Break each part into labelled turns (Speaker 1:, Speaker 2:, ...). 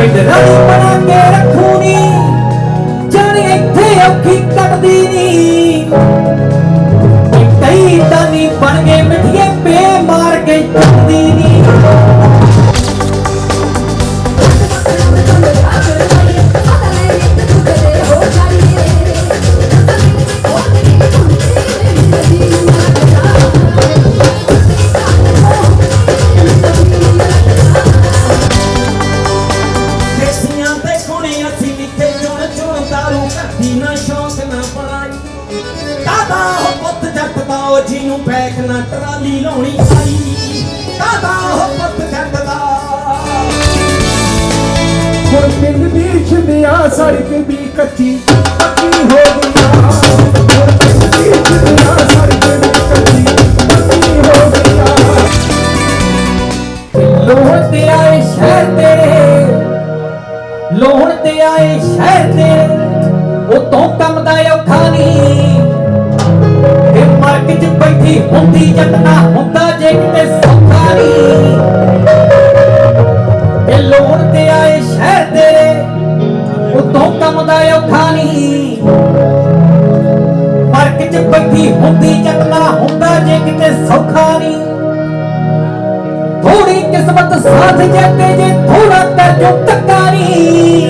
Speaker 1: ਪਿੰਡ ਰਾਣੀ ਬਣਾ ਕੇ ਰੱਖੂਨੀ। ਜਾਣੀ ਇੱਥੇ ਔਖੀ ਕੱਟਦੀ ਨੀ। ਕਈ ਦਾਨੀ ਬਣ ਗਏ ਮਿੱਠੀਏ ਪੇ ਮਾਰ ਕੇ
Speaker 2: ਜਿਹਨੂੰ ਟਰਾਲੀ ਲਾਉਣੀ ਆਈ ਕਾਦਾ ਉਹ ਪੁੱਤ ਜੱਟ
Speaker 3: ਹੁਣ ਪਿੰਡ ਦੀ ਛਿੰਦਿਆ ਸੜਕ ਵੀ ਕੱਚੀ ਪੱਕੀ ਹੋ ਗਈਆਂ। ਹੁਣ ਪਿੰਡ ਦੀ ਛਿੰਦਿਆ ਸੜਕ ਵੀ ਕੱਚੀ ਪੱਕੀ ਹੋ ਗਈਆਂ।
Speaker 1: ਲੋਹਣ ਤੇ ਆਏ ਸ਼ਹਿਰ ਤੇਰੇ ਲੋਹਣ ਤੇ ਆਏ ਸ਼ਹਿਰ ਤੇਰੇ ਉਹ ਤੋਂ ਕੰਮ ਦਾ ਔਖਾ ਨਹੀਂ। ਹੁੰਦੀ ਜੱਟ ਹੁੰਦਾ ਜੇ ਕਿਤੇ ਸੌਖਾ ਨਹੀਂ ਇਹ ਲੋਹਣ ਤੇ ਆਏ ਸ਼ਹਿਰ ਤੇਰੇ ਉਹ ਕੰਮ ਦਾ ਔਖਾ ਨਹੀਂ। ਮਾਰਕ ਚ ਬੈਠੀ ਹੁੰਦੀ ਜੱਟ ਹੁੰਦਾ ਜੇ ਕਿਤੇ ਸੌਖਾ ਨਹੀਂ ਥੋੜੀ ਕਿਸਮਤ ਸਾਥ ਜੇ ਤੇ ਜੇ ਥੋੜਾ ਕਰ ਜੋ ਤਕਾਰੀ।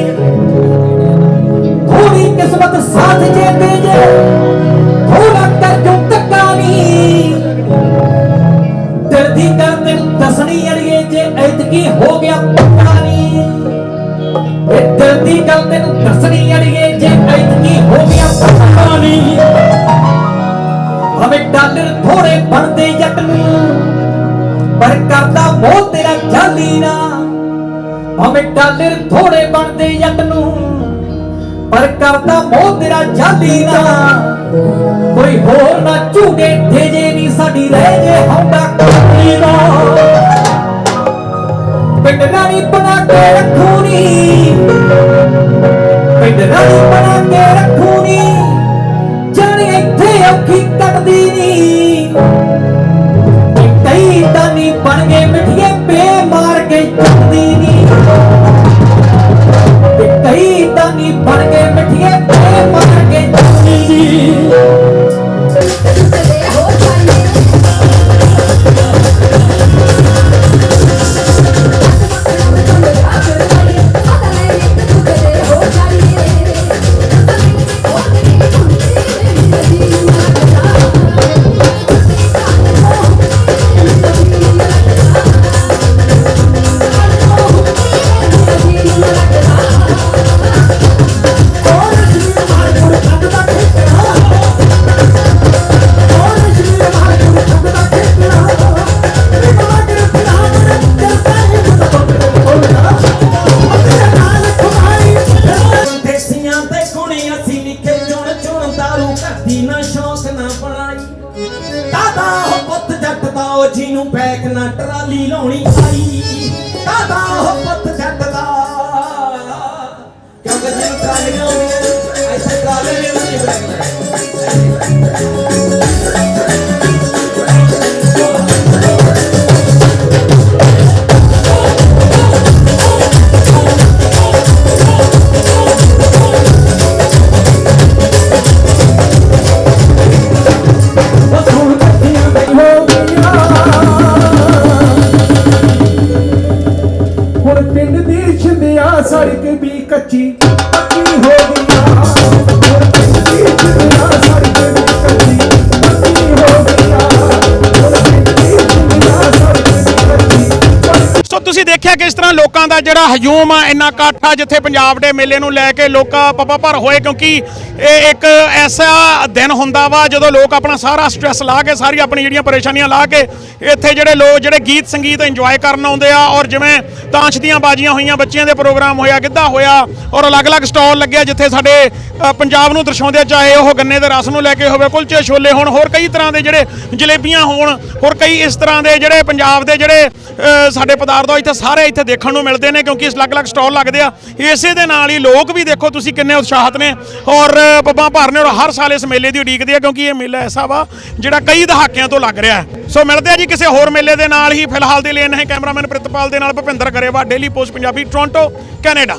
Speaker 1: ਥੋੜੀ ਕਿਸਮਤ ਸਾਥ ਜੇ ਹੋ ਦੀ ਗੱਲ ਤੈਨੂੰ ਦੱਸਣੀ ਅੜੀਏ, ਜੇ ਐਤਕੀ ਹੋ ਗਿਆ ਪੱਕਾ ਨਹੀਂ ਹਵੇਂ ਡਾਲਰ ਥੋੜੇ ਬਣਦੇ ਜੱਟ ਨੂੰ, ਪਰ ਕਰਦਾ ਮੋਹ ਤੇਰਾ ਜਾਲੀ ਨਾ। ਭਾਵੇਂ ਡਾਲਰ ਥੋੜੇ ਬਣਦੇ ਜੱਟ ਨੂੰ, ਪਰ ਕਰਦਾ ਮੋਹ ਤੇਰਾ ਜਾਲੀ ਨਾ। ਕੋਈ ਹੋਰ ਨਾ ਝੂਗੇ ਠੇਜੇ ਨਹੀਂ ਸਾਡੀ ਰਹਿ ਜੇ ਹੌਂਡਾ ਕਾਲੀ ਨਾ ਪਿੰਡ ਬਣਾ ਕੇ ਰੱਖੂਨੀ। ਪਿੰਡ ਰਾਣੀ ਬਣਾ ਕੇ ਰੱਖੂਨੀ। ਜਾਣੀ ਇੱਥੇ ਔਖੀ ਕੱਟਦੀ ਨੀ। ਕਈ ਦਾਨੀ ਬਣ ਗਏ ਮਿੱਠੀਏ ਪੇ ਮਾਰ ਕੇ ਚੱਕਦੀ ਨੀ। ਤੇ ਕਈ ਦਾਨੀ ਬਣ ਗਏ
Speaker 2: ਉਹ ਜਿਹਨੂੰ ਨਾ ਟਰਾਲੀ ਲਾਉਣੀ ਆਈ ਕਾਦਾ ਉਹ ਪੁੱਤ ਛੱਡਦਾ। ਕਿਉਂਕਿ ਜਿਹਨੂੰ ਟਰਾਲੀਆਂ ਆਉਂਦੀਆਂ ਇੱਥੇ ਟਰਾਲੇ ਨਹੀਂ ਹੁੰਦੀ
Speaker 4: ਦੇਖਿਆ ਲੋਕਾਂ ਦਾ ਜਿਹੜਾ ਹਜੂਮ ਆ ਇੰਨਾ ਇਕੱਠ ਆ ਜਿੱਥੇ ਪੰਜਾਬ ਦੇ ਮੇਲੇ ਨੂੰ ਲੈ ਕੇ ਲੋਕਾਂ ਪਪਾ ਭਰ ਹੋਏ ਕਿਉਂਕਿ ਇਹ ਇੱਕ ਐਸਾ ਦਿਨ ਹੁੰਦਾ ਵਾ ਜਦੋਂ ਲੋਕ ਆਪਣਾ ਸਾਰਾ ਸਟ੍ਰੈਸ ਲਾ ਕੇ ਸਾਰੀ ਆਪਣੀ ਜਿਹੜੀਆਂ ਪਰੇਸ਼ਾਨੀਆਂ ਲਾ ਕੇ ਇੱਥੇ ਜਿਹੜੇ ਲੋਕ ਜਿਹੜੇ ਗੀਤ ਸੰਗੀਤ ਇੰਜੋਏ ਕਰਨ ਆਉਂਦੇ ਆ ਔਰ ਜਿਵੇਂ ਤਾਂਸ਼ ਦੀਆਂ ਬਾਜੀਆਂ ਹੋਈਆਂ ਬੱਚਿਆਂ ਦੇ ਪ੍ਰੋਗਰਾਮ ਹੋਇਆ ਗਿੱਧਾ ਹੋਇਆ ਔਰ ਅਲੱਗ-ਅਲੱਗ ਸਟਾਲ ਲੱਗਿਆ ਜਿੱਥੇ ਸਾਡੇ ਪੰਜਾਬ ਨੂੰ ਦਰਸਾਉਂਦੇ ਆ, ਚਾਹੇ ਉਹ ਗੰਨੇ ਦੇ ਰਸ ਨੂੰ ਲੈ ਕੇ ਹੋਵੇ ਕੁਲਚੇ ਛੋਲੇ ਹੋਣ ਹੋਰ ਕਈ ਤਰ੍ਹਾਂ ਦੇ ਜਿਹੜੇ ਜਲੇਬੀਆਂ ਹੋਣ ਹੋਰ ਕਈ ਇਸ ਤਰ੍ਹਾਂ ਦੇ ਜਿਹੜੇ ਪੰਜਾਬ ਦੇ ਜਿਹੜੇ ਸਾਡੇ ਪਦਾਰਥ ਆ ਇੱਥੇ ਸਾਰੇ ਸਾਰੇ ਇੱਥੇ ਦੇਖਣ ਨੂੰ ਮਿਲਦੇ ਨੇ ਕਿਉਂਕਿ ਇਸ ਅਲੱਗ-ਅਲੱਗ ਸਟਾਲ ਲੱਗਦੇ ਆ। ਇਸੇ ਦੇ ਨਾਲ ਹੀ ਲੋਕ ਵੀ ਦੇਖੋ ਤੁਸੀਂ ਕਿੰਨੇ ਉਤਸ਼ਾਹਤ ਨੇ। ਔਰ ਪੱਬਾਂ ਭਰ ਨੇ ਔਰ ਹਰ ਸਾਲ ਇਸ ਮੇਲੇ ਦੀ ਉਡੀਕਦੇ ਆ ਕਿਉਂਕਿ ਇਹ ਮੇਲਾ ਐਸਾ ਵਾ ਜਿਹੜਾ ਕਈ ਦਹਾਕਿਆਂ ਤੋਂ ਲੱਗ ਰਿਹਾ ਸੋ ਮਿਲਦੇ ਆ ਜੀ ਕਿਸੇ ਹੋਰ ਮੇਲੇ ਦੇ ਨਾਲ ਹੀ। ਫਿਲਹਾਲ ਦੇ ਲਈ ਇਹਨਾਂ ਕੈਮਰਾਮੈਨ ਪ੍ਰਿਤਪਾਲ ਦੇ ਨਾਲ Bhupinder Grewal Daily Post Punjabi Toronto Canada